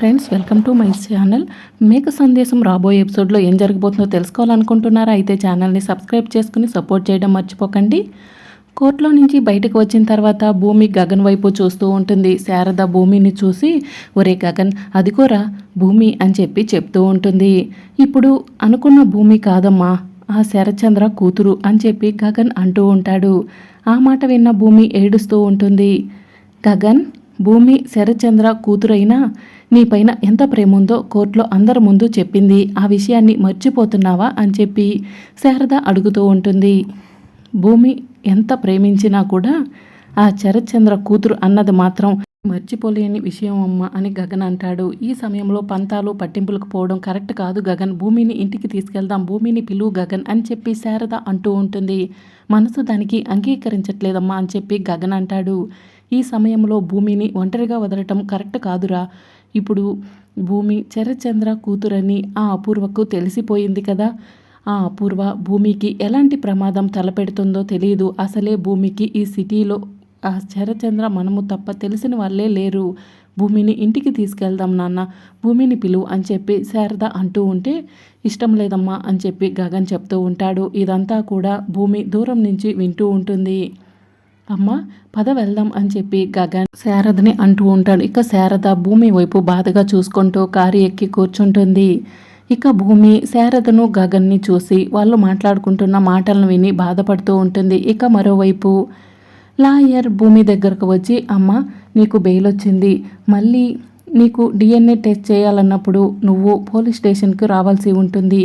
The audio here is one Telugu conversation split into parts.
Friends welcome to my channel మేక సందేశం రాబోయే ఎపిసోడ్లో ఏం జరగబోతుందో తెలుసుకోవాలనుకుంటున్నారా? అయితే ఛానల్ని సబ్స్క్రైబ్ చేసుకుని సపోర్ట్ చేయడం మర్చిపోకండి. కోర్టులో నుంచి బయటకు వచ్చిన తర్వాత భూమి గగన్ వైపు చూస్తూ ఉంటుంది. శారద భూమిని చూసి ఒరే గగన్ అదిగోరా భూమి అని చెప్పి చెప్తూ ఉంటుంది. ఇప్పుడు అనుకున్న భూమి కాదమ్మా ఆ శరచంద్ర కూతురు అని చెప్పి గగన్ అంటూ ఉంటాడు. ఆ మాట విన్న భూమి ఏడుస్తూ ఉంటుంది. గగన్ భూమి శరచంద్ర కూతురైనా నీపైన ఎంత ప్రేమ ఉందో కోర్టులో అందరి ముందు చెప్పింది. ఆ విషయాన్ని మర్చిపోతున్నావా? అని చెప్పి శారద అడుగుతూ ఉంటుంది. భూమి ఎంత ప్రేమించినా కూడా ఆ శరత్చంద్ర కూతురు అన్నది మాత్రం మర్చిపోలేని విషయం అమ్మ అని గగన్ అంటాడు. ఈ సమయంలో పంతాలు పట్టింపులకు పోవడం కరెక్ట్ కాదు గగన్. భూమిని ఇంటికి తీసుకెళ్దాం భూమిని పిలువు గగన్ అని చెప్పి శారద అంటూ ఉంటుంది. మనసు దానికి అంగీకరించట్లేదమ్మా అని చెప్పి గగన్ అంటాడు. ఈ సమయంలో భూమిని ఒంటరిగా వదలటం కరెక్ట్ కాదురా. ఇప్పుడు భూమి చరచంద్ర కూతురని ఆ అపూర్వకు తెలిసిపోయింది కదా. ఆ అపూర్వ భూమికి ఎలాంటి ప్రమాదం తలపెడుతుందో తెలియదు అసలే భూమికి ఈ సిటీలో ఆ చరచంద్ర మనము తప్ప తెలిసిన వాళ్ళే లేరు. భూమిని ఇంటికి తీసుకెళ్దాం నాన్న భూమిని పిలువు అని చెప్పి శారద అంటూ ఉంటే ఇష్టం లేదమ్మా అని చెప్పి గగన్ చెప్తూ ఉంటాడు. ఇదంతా కూడా భూమి దూరం నుంచి వింటూ ఉంటుంది. అమ్మ పద వెళ్దాం అని చెప్పి గగన్ శారదని అంటూ ఉంటాడు. ఇక శారద భూమి వైపు బాధగా చూసుకుంటూ కారు ఎక్కి కూర్చుంటుంది. ఇక భూమి శారదను గగన్ని చూసి వాళ్ళు మాట్లాడుకుంటున్న మాటలను విని బాధపడుతూ ఉంటుంది. ఇక మరోవైపు లాయర్ భూమి దగ్గరకు వచ్చి అమ్మ నీకు బెయిల్ వచ్చింది. మళ్ళీ నీకు డిఎన్ఏ టెస్ట్ చేయాలన్నప్పుడు నువ్వు పోలీస్ స్టేషన్కి రావాల్సి ఉంటుంది.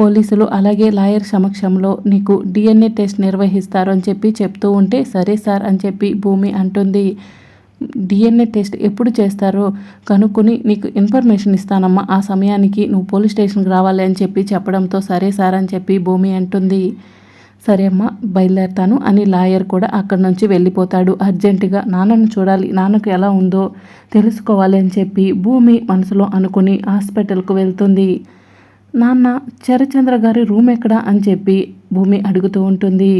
పోలీసులు అలాగే లాయర్ సమక్షంలో నీకు డిఎన్ఏ టెస్ట్ నిర్వహిస్తారు అని చెప్పి చెప్తూ ఉంటే సరే సార్ అని చెప్పి భూమి అంటుంది. డిఎన్ఏ టెస్ట్ ఎప్పుడు చేస్తారో? కనుక్కొని నీకు ఇన్ఫర్మేషన్ ఇస్తానమ్మా ఆ సమయానికి నువ్వు పోలీస్ స్టేషన్కి రావాలి అని చెప్పి చెప్పడంతో సరే సార్ అని చెప్పి భూమి అంటుంది. సరే అమ్మ బయలుదేరుతాను అని లాయర్ కూడా అక్కడి నుంచి వెళ్ళిపోతాడు. అర్జెంటుగా నాన్నను చూడాలి నాన్నకు ఎలా ఉందో తెలుసుకోవాలి అని చెప్పి భూమి మనసులో అనుకుని హాస్పిటల్కు వెళ్తుంది. నాన్న చరచంద్ర గారి రూమ్ ఎక్కడా అని చెప్పి భూమి అడుగుతూ ఉంటుంది.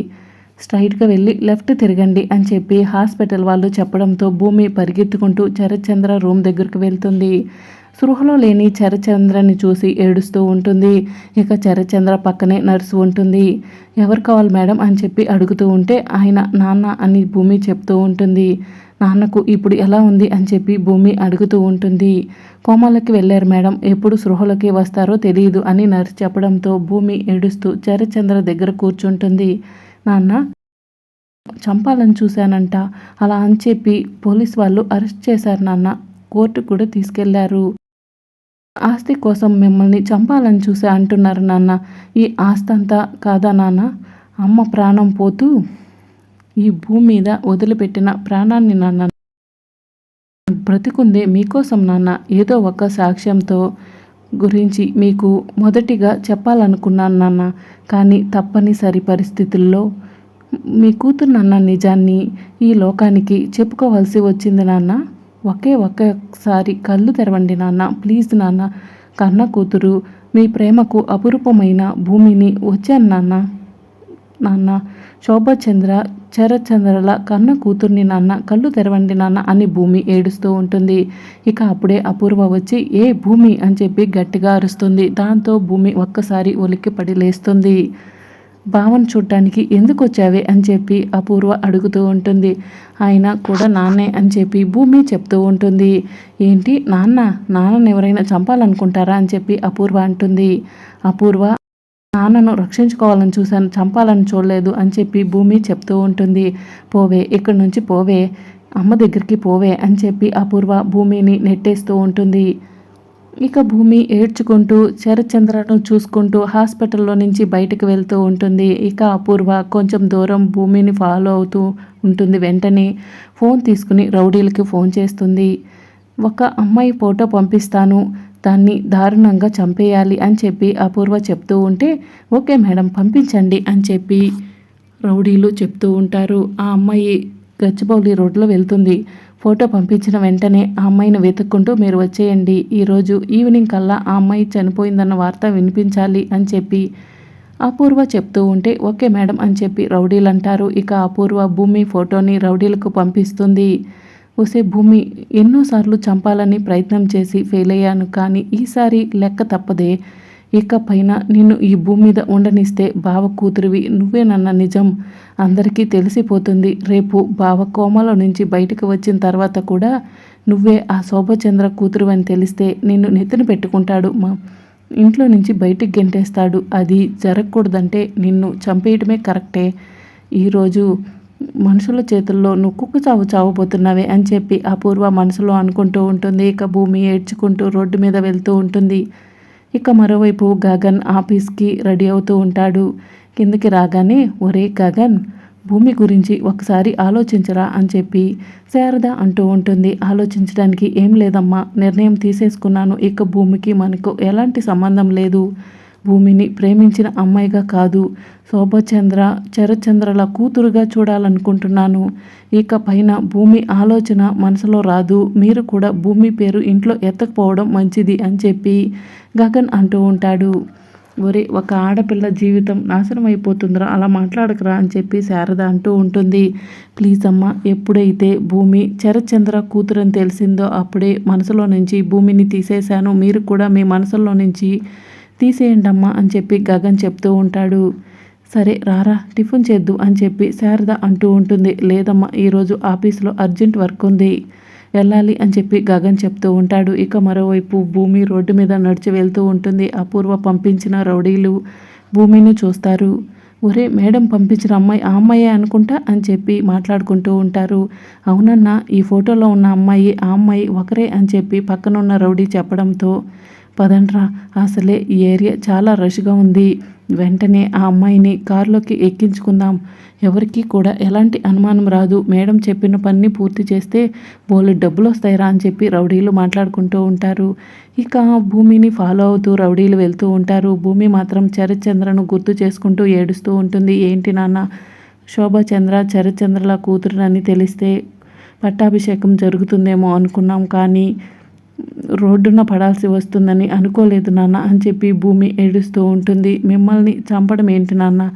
స్ట్రైట్గా వెళ్ళి లెఫ్ట్ తిరగండి అని చెప్పి హాస్పిటల్ వాళ్ళు చెప్పడంతో భూమి పరిగెత్తుకుంటూ చరచంద్ర రూమ్ దగ్గరకు వెళ్తుంది. స్పృహలో లేని చరచంద్రని చూసి ఏడుస్తూ ఉంటుంది. ఇక చరచంద్ర పక్కనే నర్సు ఉంటుంది. ఎవరు కావాలి మేడం అని చెప్పి అడుగుతూ ఉంటే ఆయన నాన్న అని భూమి చెప్తూ ఉంటుంది. నాన్నకు ఇప్పుడు ఎలా ఉంది అని చెప్పి భూమి అడుగుతూ ఉంటుంది. కోమాలకి వెళ్ళారు మేడం. ఎప్పుడు సృహలోకి వస్తారో తెలియదు అని నర్సు చెప్పడంతో భూమి ఏడుస్తూ చరచంద్ర దగ్గర కూర్చుంటుంది. నాన్న చంపాలని చూశానంట. అలా అని చెప్పి పోలీస్ వాళ్ళు అరెస్ట్ చేశారు నాన్న. కోర్టు కూడా తీసుకెళ్ళారు. ఆస్తి కోసం మిమ్మల్ని చంపాలని చూసి అంటున్నారు నాన్న. ఈ ఆస్తి అంతా కాదా నాన్న? అమ్మ ప్రాణం పోతూ ఈ భూమి మీద వదిలిపెట్టిన ప్రాణాన్ని నాన్న. బ్రతికుందే మీకోసం నాన్న. ఏదో ఒక సాక్ష్యంతో గురించి మీకు మొదటిగా చెప్పాలనుకున్నాను నాన్న. కానీ తప్పనిసరి పరిస్థితుల్లో మీ కూతురు నాన్న నిజాన్ని ఈ లోకానికి చెప్పుకోవాల్సి వచ్చింది నాన్న. ఒకే ఒక్కసారి కళ్ళు తెరవండి నాన్న ప్లీజ్ నాన్న. కన్న కూతురు మీ ప్రేమకు అపురూపమైన భూమిని వచ్చాను నాన్న. నాన్న శోభచంద్ర చరచంద్రల కన్న కూతుర్ని నాన్న కళ్ళు తెరవండి నాన్న అని భూమి ఏడుస్తూ ఉంటుంది. ఇక అప్పుడే అపూర్వ వచ్చి ఏ భూమి? అని చెప్పి గట్టిగా అరుస్తుంది. దాంతో భూమి ఒక్కసారి ఉలిక్కి పడి లేస్తుంది. భావన చూడటానికి ఎందుకు వచ్చావే? అని చెప్పి అపూర్వ అడుగుతూ ఉంటుంది. ఆయన కూడా నాన్నే అని చెప్పి భూమి చెప్తూ ఉంటుంది. ఏంటి నాన్న? నాన్నని ఎవరైనా చంపాలనుకుంటారా? అని చెప్పి అపూర్వ అంటుంది. అపూర్వ నాన్నను రక్షించుకోవాలని చూశాను చంపాలని చూడలేదు అని చెప్పి భూమి చెప్తూ ఉంటుంది. పోవే ఇక్కడి నుంచి పోవే అమ్మ దగ్గరికి పోవే అని చెప్పి అపూర్వ భూమిని నెట్టేస్తూ ఉంటుంది. ఇక భూమి ఏడ్చుకుంటూ శరచంద్రను చూసుకుంటూ హాస్పిటల్లో నుంచి బయటకు వెళ్తూ ఉంటుంది. ఇక అపూర్వ కొంచెం దూరం భూమిని ఫాలో అవుతూ ఉంటుంది. వెంటనే ఫోన్ తీసుకుని రౌడీలకి ఫోన్ చేస్తుంది. ఒక అమ్మాయి ఫోటో పంపిస్తాను దాన్ని దారుణంగా చంపేయాలి అని చెప్పి అపూర్వ చెప్తూ ఉంటే ఓకే మేడం పంపించండి అని చెప్పి రౌడీలు చెప్తూ ఉంటారు. ఆ అమ్మాయి గచ్చిబౌలి రోడ్లో వెళ్తుంది. ఫోటో పంపించిన వెంటనే ఆ అమ్మాయిని వెతుక్కుంటూ మీరు వచ్చేయండి. ఈరోజు ఈవినింగ్ కల్లా ఆ అమ్మాయి చనిపోయిందన్న వార్త వినిపించాలి అని చెప్పి అపూర్వ చెప్తూ ఉంటే ఓకే మేడం అని చెప్పి రౌడీలు అంటారు. ఇక అపూర్వ భూమి ఫోటోని రౌడీలకు పంపిస్తుంది. వసే భూమి ఎన్నోసార్లు చంపాలని ప్రయత్నం చేసి ఫెయిల్ అయ్యాను కానీ ఈసారి లెక్క తప్పదే. ఇక పైన నిన్ను ఈ భూమి మీద ఉండనిస్తే బావ కూతురివి నువ్వేనన్న నిజం అందరికీ తెలిసిపోతుంది. రేపు బావ కోమలో నుంచి బయటకు వచ్చిన తర్వాత కూడా నువ్వే ఆ శోభచంద్ర కూతురు అని తెలిస్తే నిన్ను నెత్తిన పెట్టుకుంటాడు మా ఇంట్లో నుంచి బయటికి గెంటేస్తాడు. అది జరగకూడదంటే నిన్ను చంపేయటమే కరెక్టే. ఈరోజు మనుషుల చేతుల్లో నువ్వు కుక్కు చావు చావబోతున్నావే అని చెప్పి అపూర్వ మనసులో అనుకుంటూ ఉంటుంది. ఇక భూమి ఏడ్చుకుంటూ రోడ్డు మీద వెళ్తూ ఉంటుంది. ఇక మరోవైపు గగన్ ఆఫీస్కి రెడీ అవుతూ ఉంటాడు. కిందకి రాగానే ఒరే గగన్ భూమి గురించి ఒకసారి ఆలోచించరా అని చెప్పి శారద అంటూ ఉంటుంది. ఆలోచించడానికి ఏం లేదమ్మా నిర్ణయం తీసేసుకున్నాను. ఇక భూమికి మనకు ఎలాంటి సంబంధం లేదు. భూమిని ప్రేమించిన అమ్మాయిగా కాదు. శోభచంద్ర చరచంద్రల కూతురుగా చూడాలనుకుంటున్నాను. ఇక పైన భూమి ఆలోచన మనసులో రాదు. మీరు కూడా భూమి పేరు ఇంట్లో ఎత్తకపోవడం మంచిది అని చెప్పి గగన్ అంటూ ఉంటాడు. ఒరే ఒక ఆడపిల్ల జీవితం నాశనం అయిపోతుందిరా అలా మాట్లాడకరా అని చెప్పి శారద అంటూ ఉంటుంది. ప్లీజ్ అమ్మ ఎప్పుడైతే భూమి చరచంద్ర కూతురని తెలిసిందో అప్పుడే మనసులో నుంచి భూమిని తీసేశాను. మీరు కూడా మీ మనసులో నుంచి తీసేయండమ్మా అని చెప్పి గగన్ చెప్తూ ఉంటాడు. సరే రారా టిఫిన్ చేద్దు అని చెప్పి శారద అంటూ ఉంటుంది. లేదమ్మా ఈరోజు ఆఫీస్లో అర్జెంట్ వర్క్ ఉంది. వెళ్ళాలి అని చెప్పి గగన్ చెప్తూ ఉంటాడు. ఇక మరోవైపు భూమి రోడ్డు మీద నడిచి వెళ్తూ ఉంటుంది. అపూర్వ పంపించిన రౌడీలు భూమిని చూస్తారు. ఒరే మేడం పంపించిన అమ్మాయి ఆ అమ్మాయే అనుకుంటా అని చెప్పి మాట్లాడుకుంటూ ఉంటారు. అవునన్నా ఈ ఫోటోలో ఉన్న అమ్మాయి ఆ అమ్మాయి ఒకరే అని చెప్పి పక్కనున్న రౌడీ చెప్పడంతో పదండ్రా. అసలే ఈ ఏరియా చాలా రష్గా ఉంది. వెంటనే ఆ అమ్మాయిని కారులోకి ఎక్కించుకుందాం. ఎవరికి కూడా ఎలాంటి అనుమానం రాదు. మేడం చెప్పిన పని పూర్తి చేస్తే బోలు డబ్బులు వస్తాయిరా అని చెప్పి రౌడీలు మాట్లాడుకుంటూ ఉంటారు. ఇక భూమిని ఫాలో అవుతూ రౌడీలు వెళ్తూ ఉంటారు. భూమి మాత్రం చరిచంద్రను గుర్తు చేసుకుంటూ ఏడుస్తూ ఉంటుంది. ఏంటి నాన్న? శోభచంద్ర చరిచంద్రల కూతురునని తెలిస్తే పట్టాభిషేకం జరుగుతుందేమో అనుకున్నాం కానీ రోడ్డున పడాల్సి వస్తుందని అనుకోలేదు నాన్న అని చెప్పి భూమి ఏడుస్తూ ఉంటుంది. మిమ్మల్ని చంపడం ఏంటి నాన్న?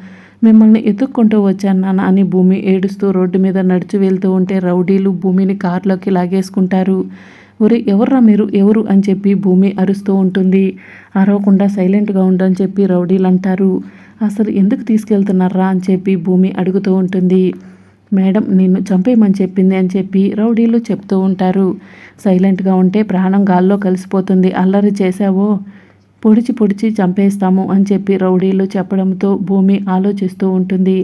మిమ్మల్ని ఎత్తుక్కుంటూ వచ్చాను నాన్న అని భూమి ఏడుస్తూ రోడ్డు మీద నడిచి వెళ్తూ ఉంటే రౌడీలు భూమిని కారులోకి లాగేసుకుంటారు. ఒరే ఎవర్రా మీరు? ఎవరు? అని చెప్పి భూమి అరుస్తూ ఉంటుంది. అరవకుండా సైలెంట్గా ఉండని చెప్పి రౌడీలు అంటారు అసలు ఎందుకు తీసుకెళ్తున్నారా? అని చెప్పి భూమి అడుగుతూ ఉంటుంది. మేడం నిన్ను చంపేయమని చెప్పింది అని చెప్పి రౌడీలు చెప్తూ ఉంటారు. సైలెంట్గా ఉంటే ప్రాణం గాల్లో కలిసిపోతుంది. అల్లరి చేశావో? పొడిచి పొడిచి చంపేస్తాము అని చెప్పి రౌడీలు చెప్పడంతో భూమి ఆలోచిస్తూ ఉంటుంది.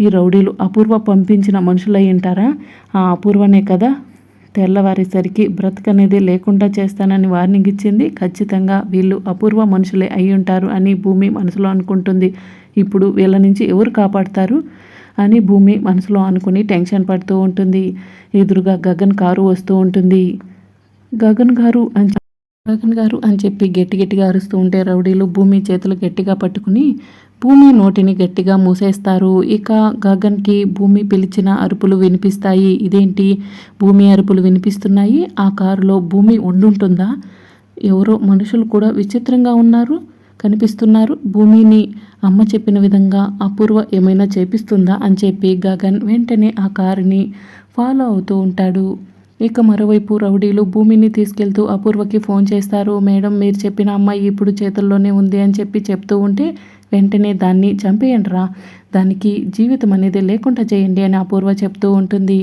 ఈ రౌడీలు అపూర్వ పంపించిన మనుషులై ఉంటారా? ఆ అపూర్వనే కదా? తెల్లవారేసరికి బ్రతకనేది లేకుండా చేస్తానని వార్నింగ్ ఇచ్చింది. ఖచ్చితంగా వీళ్ళు అపూర్వ మనుషులే అయి ఉంటారు అని భూమి మనసులో అనుకుంటుంది. ఇప్పుడు వీళ్ళ నుంచి ఎవరు కాపాడతారు? అని భూమి మనసులో అనుకుని టెన్షన్ పడుతూ ఉంటుంది. ఎదురుగా గగన్ కారు వస్తూ ఉంటుంది. గగన్ గారు అని గగన్ గారు అని చెప్పి గట్టి గట్టిగా అరుస్తూ ఉంటే రౌడీలు భూమి చేతులు గట్టిగా పట్టుకుని భూమి నోటిని గట్టిగా మూసేస్తారు. ఇక గగన్కి భూమి పిలిచిన అరుపులు వినిపిస్తాయి. ఇదేంటి? భూమి అరుపులు వినిపిస్తున్నాయి. ఆ కారులో భూమి ఉండుంటుందా? ఎవరో మనుషులు కూడా విచిత్రంగా ఉన్నారు. కనిపిస్తున్నారు. భూమిని అమ్మ చెప్పిన విధంగా అపూర్వ ఏమైనా చేపిస్తుందా అని చెప్పి గగన్ వెంటనే ఆ కారుని ఫాలో అవుతూ ఉంటాడు. ఇక మరోవైపు రౌడీలు భూమిని తీసుకెళ్తూ అపూర్వకి ఫోన్ చేస్తారు. మేడం మీరు చెప్పిన అమ్మాయి ఇప్పుడు చేతుల్లోనే ఉంది అని చెప్పి చెప్తూ ఉంటే వెంటనే దాన్ని చంపేయండి రా దానికి జీవితం అనేది లేకుండా చేయండి అని అపూర్వ చెప్తూ ఉంటుంది.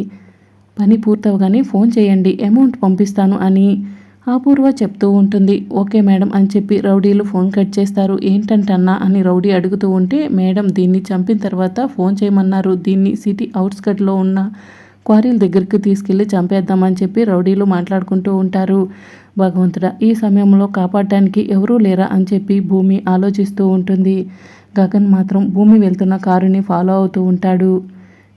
పని పూర్తవగానే ఫోన్ చేయండి అమౌంట్ పంపిస్తాను అని అపూర్వ చెప్తూ ఉంటుంది. ఓకే మేడం అని చెప్పి రౌడీలు ఫోన్ కట్ చేస్తారు. ఏంటంటన్నా అని రౌడీ అడుగుతూ ఉంటే మేడం దీన్ని చంపిన తర్వాత ఫోన్ చేయమన్నారు. దీన్ని సిటీ అవుట్స్కట్లో ఉన్న క్వారీల దగ్గరికి తీసుకెళ్ళి చంపేద్దామని చెప్పి రౌడీలు మాట్లాడుకుంటూ ఉంటారు. భగవంతుడా ఈ సమయంలో కాపాడటానికి ఎవరూ లేరా అని చెప్పి భూమి ఆలోచిస్తూ ఉంటుంది. గగన్ మాత్రం భూమి వెళ్తున్న కారుని ఫాలో అవుతూ ఉంటాడు.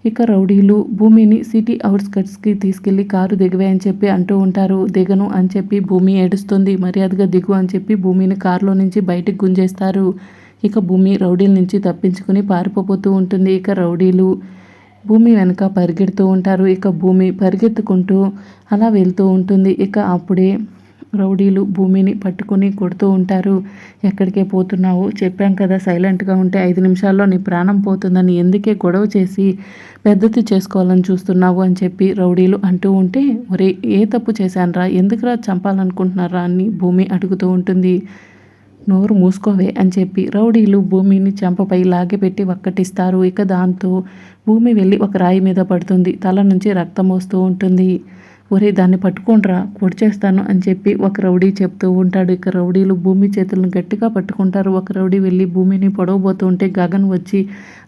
ఇక రౌడీలు భూమిని సిటీ అవుట్స్కట్స్కి తీసుకెళ్ళి కారు దిగవే అని చెప్పి అంటూ ఉంటారు. దిగను అని చెప్పి భూమి ఏడుస్తుంది. మర్యాదగా దిగు అని చెప్పి భూమిని కారులో నుంచి బయటకు గుంజేస్తారు. ఇక భూమి రౌడీల నుంచి తప్పించుకుని పారిపోతూ ఉంటుంది. ఇక రౌడీలు భూమి వెనక పరిగెడుతూ ఉంటారు. ఇక భూమి పరిగెత్తుకుంటూ అలా వెళ్తూ ఉంటుంది. ఇక అప్పుడే రౌడీలు భూమిని పట్టుకొని కొడుతూ ఉంటారు. ఎక్కడికే పోతున్నావు? చెప్పాం కదా సైలెంట్గా ఉంటే ఐదు నిమిషాల్లో నీ ప్రాణం పోతుందని ఎందుకే గొడవ చేసి పెద్దది చేసుకోవాలని చూస్తున్నావు అని చెప్పి రౌడీలు అంటూ ఉంటే ఒరే ఏ తప్పు చేశానరా? ఎందుకురా చంపాలనుకుంటున్నారా అని భూమి అడుగుతూ ఉంటుంది. నోరు మూసుకోవే అని చెప్పి రౌడీలు భూమిని చెంపపై లాగిపెట్టి ఒక్కటిస్తారు ఇక దాంతో భూమి వెళ్ళి ఒక రాయి మీద పడుతుంది. తల నుంచి రక్తం వస్తూ ఉంటుంది. ఒరే దాన్ని పట్టుకోండ్రా పొడి చేస్తాను అని చెప్పి ఒక రౌడీ చెప్తూ ఉంటాడు. ఇక రౌడీలు భూమి చేతులను గట్టిగా పట్టుకుంటారు. ఒక రౌడీ వెళ్ళి భూమిని పొడవబోతూ ఉంటే గగన్ వచ్చి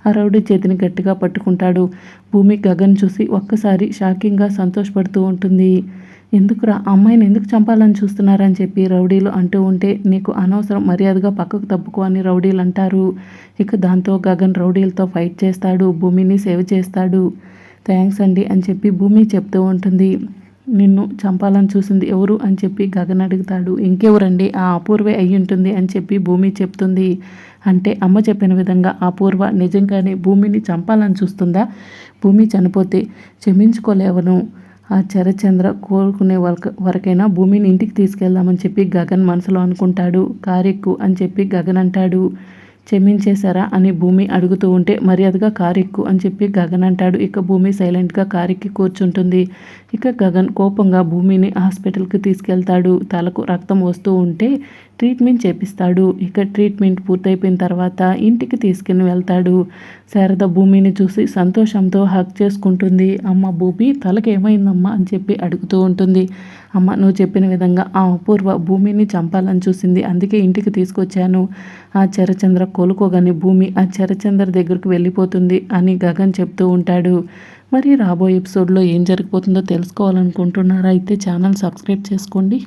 ఆ రౌడీ చేతిని గట్టిగా పట్టుకుంటాడు. భూమి గగన్ చూసి ఒక్కసారి షాకింగ్గా సంతోషపడుతూ ఉంటుంది. ఎందుకురా అమ్మాయిని ఎందుకు చంపాలని చూస్తున్నారని చెప్పి రౌడీలు అంటూ ఉంటే నీకు అనవసరం మర్యాదగా పక్కకు తప్పుకో అని రౌడీలు అంటారు. ఇక దాంతో గగన్ రౌడీలతో ఫైట్ చేస్తాడు భూమిని సేవ్ చేస్తాడు. థ్యాంక్స్ అండి అని చెప్పి భూమి చెప్తూ ఉంటుంది. నిన్ను చంపాలని చూసింది ఎవరు అని చెప్పి గగన్ అడుగుతాడు. ఇంకెవరండి? ఆ అపూర్వే అయి ఉంటుంది అని చెప్పి భూమి చెప్తుంది. అంటే అమ్మ చెప్పిన విధంగా అపూర్వ నిజంగానే భూమిని చంపాలని చూస్తుందా? భూమి చనిపోతే క్షమించుకోలేవను. ఆ చరచంద్ర కోరుకునే వరకు వరకైనా భూమిని ఇంటికి తీసుకెళ్దామని చెప్పి గగన్ మనసులో అనుకుంటాడు. కారెక్కు అని చెప్పి గగన్ అంటాడు. క్షమించేశారా అని భూమి అడుగుతూ ఉంటే మర్యాదగా కారెక్కు అని చెప్పి గగన్ అంటాడు. ఇక భూమి సైలెంట్గా కారెక్కి కూర్చుంటుంది. ఇక గగన్ కోపంగా భూమిని హాస్పిటల్కి తీసుకెళ్తాడు. తలకు రక్తం వస్తూ ఉంటే ట్రీట్మెంట్ చేపిస్తాడు. ఇక ట్రీట్మెంట్ పూర్తయిపోయిన తర్వాత ఇంటికి తీసుకుని వెళ్తాడు. శారద భూమిని చూసి సంతోషంతో హక్ చేసుకుంటుంది. అమ్మ భూమి తలకేమైందమ్మా అని చెప్పి అడుగుతూ ఉంటుంది. అమ్మ నువ్వు చెప్పిన విధంగా ఆ అపూర్వ భూమిని చంపాలని చూసింది. అందుకే ఇంటికి తీసుకొచ్చాను. ఆ చరచంద్ర కోలుకోగానే భూమి ఆ చరచంద్ర దగ్గరకు వెళ్ళిపోతుంది అని గగన్ చెప్తూ ఉంటాడు. మరి రాబోయే ఎపిసోడ్లో ఏం జరిగిపోతుందో తెలుసుకోవాలనుకుంటున్నారా? అయితే ఛానల్ సబ్స్క్రైబ్ చేసుకోండి.